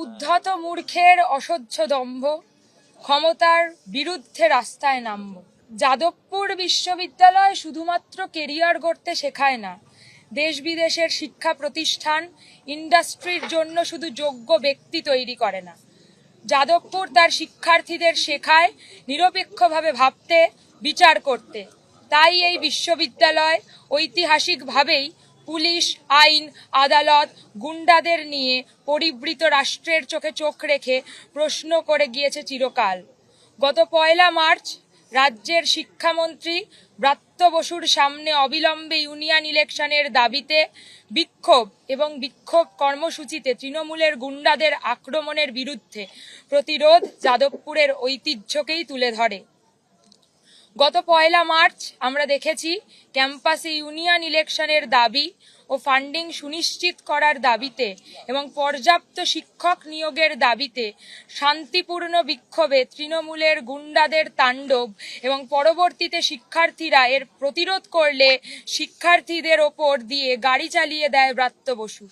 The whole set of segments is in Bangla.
উদ্ধত মূর্খের অসহ্য দম্ভ, ক্ষমতার বিরুদ্ধে রাস্তায় নামব। যাদবপুর বিশ্ববিদ্যালয় শুধুমাত্র কেরিয়ার গড়তে শেখায় না দেশ বিদেশের শিক্ষা প্রতিষ্ঠান, ইন্ডাস্ট্রির জন্য শুধু যোগ্য ব্যক্তি তৈরি করে না। যাদবপুর তার শিক্ষার্থীদের শেখায়, নিরপেক্ষভাবে ভাবতে, বিচার করতে। তাই এই বিশ্ববিদ্যালয় ঐতিহাসিকভাবেই পুলিশ, আইন, আদালত গুন্ডাদের নিয়ে পরিবৃত রাষ্ট্রের চোখে চোখ রেখে প্রশ্ন করে গিয়েছে চিরকাল। গত পয়লা মার্চ রাজ্যের শিক্ষামন্ত্রী ব্রাত্য বসুর সামনে অবিলম্বে ইউনিয়ন ইলেকশনের দাবিতে বিক্ষোভ এবং বিক্ষোভ কর্মসূচিতে তৃণমূলের গুন্ডাদের আক্রমণের বিরুদ্ধে প্রতিরোধ যাদবপুরের ঐতিহ্যকেই তুলে ধরে। গত পয়লা মার্চ আমরা দেখেছি ক্যাম্পাসে ইউনিয়ন ইলেকশনের দাবি ও ফান্ডিং সুনিশ্চিত করার দাবিতে এবং পর্যাপ্ত শিক্ষক নিয়োগের দাবিতে শান্তিপূর্ণ বিক্ষোভে তৃণমূলের গুন্ডাদের তাণ্ডব এবং পরবর্তীতে শিক্ষার্থীরা এর প্রতিরোধ করলে শিক্ষার্থীদের ওপর দিয়ে গাড়ি চালিয়ে দেয় ব্রাত্য বসু।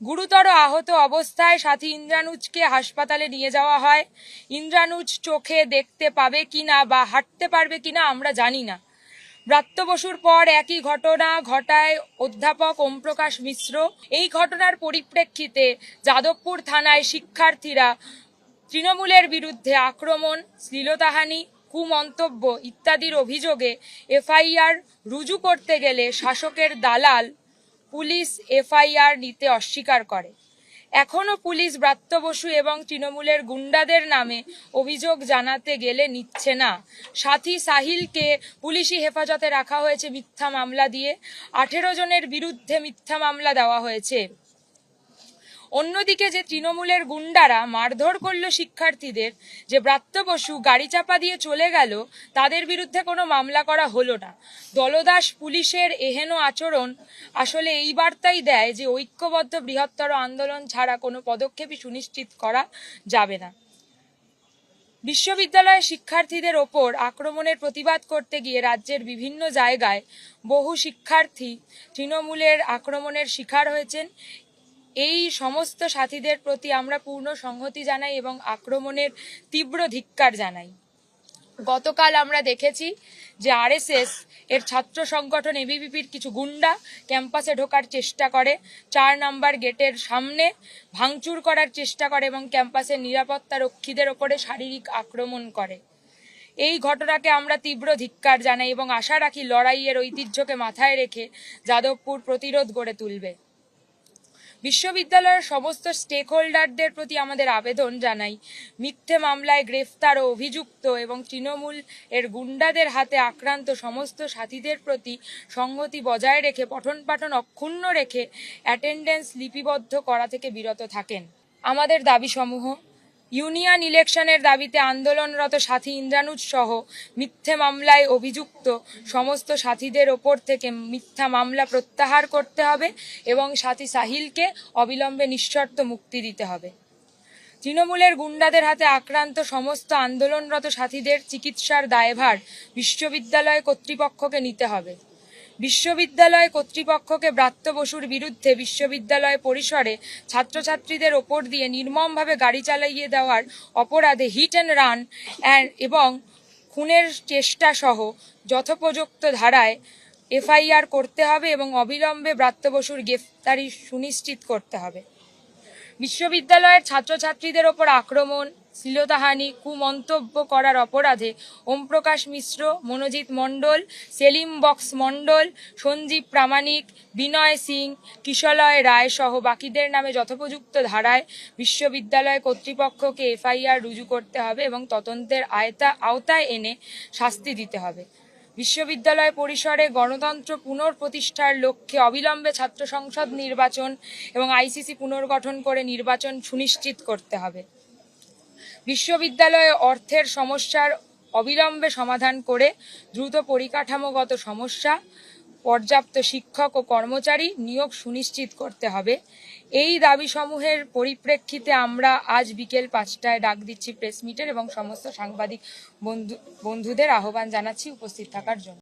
গুরুতর আহত অবস্থায় সাথী ইন্দ্রানুজকে হাসপাতালে নিয়ে যাওয়া হয়। ইন্দ্রানুজ চোখে দেখতে পাবে কিনা বা হাঁটতে পারবে কিনা আমরা জানি না। ব্রাত্য বসুর পর একই ঘটনা ঘটায় অধ্যাপক ওমপ্রকাশ মিশ্র। এই ঘটনার পরিপ্রেক্ষিতে যাদবপুর থানায় শিক্ষার্থীরা তৃণমূলের বিরুদ্ধে আক্রমণ, শ্লীলতাহানি, কুমন্তব্য ইত্যাদির অভিযোগে এফআইআর রুজু করতে গেলে শাসকের দালাল পুলিশ এফআইআর নিতে অস্বীকার করে। এখনও পুলিশ ব্রাত্য বসু এবং তৃণমূলের গুন্ডাদের নামে অভিযোগ জানাতে গেলে নিচ্ছে না। সাথী সাহিলকে পুলিশি হেফাজতে রাখা হয়েছে মিথ্যা মামলা দিয়ে। আঠেরো জনের বিরুদ্ধে মিথ্যা মামলা দেওয়া হয়েছে। অন্যদিকে যে তৃণমূলের গুন্ডারা মারধর করল শিক্ষার্থীদের, যে ব্রাত্য বসু গাড়ি চাপা দিয়ে চলে গেল, তাদের বিরুদ্ধে কোনো মামলা করা হলো না। দলদাস পুলিশের এহেন আচরণ আসলে এই বার্তাই দেয় যে ঐক্যবদ্ধ বৃহত্তর আন্দোলন ছাড়া কোনো পদক্ষেপই সুনিশ্চিত করা যাবে না। বিশ্ববিদ্যালয়ের শিক্ষার্থীদের ওপর আক্রমণের প্রতিবাদ করতে গিয়ে রাজ্যের বিভিন্ন জায়গায় বহু শিক্ষার্থী তৃণমূলের আক্রমণের শিকার হয়েছেন। এই সমস্ত সাথীদের প্রতি আমরা পূর্ণ সংহতি জানাই এবং আক্রমণের তীব্র ধিক্কার জানাই। গতকাল আমরা দেখেছি যে আরএসএস এর ছাত্র সংগঠন এবিভিপির কিছু গুন্ডা ক্যাম্পাসে ঢোকার চেষ্টা করে, চার নাম্বার গেটের সামনে ভাঙচুর করার চেষ্টা করে এবং ক্যাম্পাসের নিরাপত্তা রক্ষীদের ওপরে শারীরিক আক্রমণ করে। এই ঘটনাকে আমরা তীব্র ধিক্কার জানাই এবং আশা রাখি লড়াইয়ের ঐতিহ্যকে মাথায় রেখে যাদবপুর প্রতিরোধ গড়ে তুলবে। বিশ্ববিদ্যালয়ের সমস্ত স্টেক হোল্ডারদের প্রতি আমাদের আবেদন জানাই। মিথ্যে মামলায় গ্রেফতার ও অভিযুক্ত এবং তৃণমূল এর গুন্ডাদের হাতে আক্রান্ত সমস্ত সাথীদের প্রতি সংহতি বজায় রেখে পঠন পাঠন অক্ষুণ্ণ রেখে অ্যাটেন্ডেন্স লিপিবদ্ধ করা থেকে বিরত থাকেন। আমাদের দাবিসমূহ ইউনিয়ন ইলেকশনের দাবিতে আন্দোলনরত সাথী ইন্দ্রানুজ সহ মিথ্যে মামলায় অভিযুক্ত সমস্ত সাথীদের ওপর থেকে মিথ্যা মামলা প্রত্যাহার করতে হবে এবং সাথী সাহিলকে অবিলম্বে নিঃশর্ত মুক্তি দিতে হবে। তৃণমূলের গুন্ডাদের হাতে আক্রান্ত সমস্ত আন্দোলনরত সাথীদের চিকিৎসার দায়ভার বিশ্ববিদ্যালয় কর্তৃপক্ষকে নিতে হবে। বিশ্ববিদ্যালয় কর্তৃপক্ষকে ব্রাত্য বসুর বিরুদ্ধে বিশ্ববিদ্যালয় পরিসরে ছাত্রছাত্রীদের ওপর দিয়ে নির্মমভাবে গাড়ি চালাইয়ে দেওয়ার অপরাধে হিট অ্যান্ড রান এবং খুনের চেষ্টা সহ যথোপযুক্ত ধারায় এফআইআর করতে হবে এবং অবিলম্বে ব্রাত্য বসুর গ্রেফতারি সুনিশ্চিত করতে হবে। বিশ্ববিদ্যালয়ের ছাত্রছাত্রীদের ওপর আক্রমণ শ্লীলতাহানি, কুমন্তব্য করার অপরাধে ওমপ্রকাশ মিশ্র, মনোজিৎ মণ্ডল, সেলিম বক্স মণ্ডল, সঞ্জীব প্রামাণিক, বিনয় সিং, কিশলয় রায় সহ বাকিদের নামে যথোপযুক্ত ধারায় বিশ্ববিদ্যালয় কর্তৃপক্ষকে এফআইআর রুজু করতে হবে এবং তদন্তের আয়তা, আওতায় এনে শাস্তি দিতে হবে। বিশ্ববিদ্যালয় পরিসরে গণতন্ত্র পুনঃপ্রতিষ্ঠার লক্ষ্যে অবিলম্বে ছাত্র সংসদ নির্বাচন এবং আইসিসি পুনর্গঠন করে নির্বাচন সুনিশ্চিত করতে হবে। বিশ্ববিদ্যালয়ে অর্থের সমস্যার অবিলম্বে সমাধান করে দ্রুত পরিকাঠামোগত সমস্যা, পর্যাপ্ত শিক্ষক ও কর্মচারী নিয়োগ সুনিশ্চিত করতে হবে। এই দাবি সমূহের পরিপ্রেক্ষিতে আমরা আজ বিকেল পাঁচটায় ডাক দিচ্ছি প্রেস মিটের এবং সমস্ত সাংবাদিক বন্ধু, বন্ধুদের আহ্বান জানাচ্ছি উপস্থিত থাকার জন্য।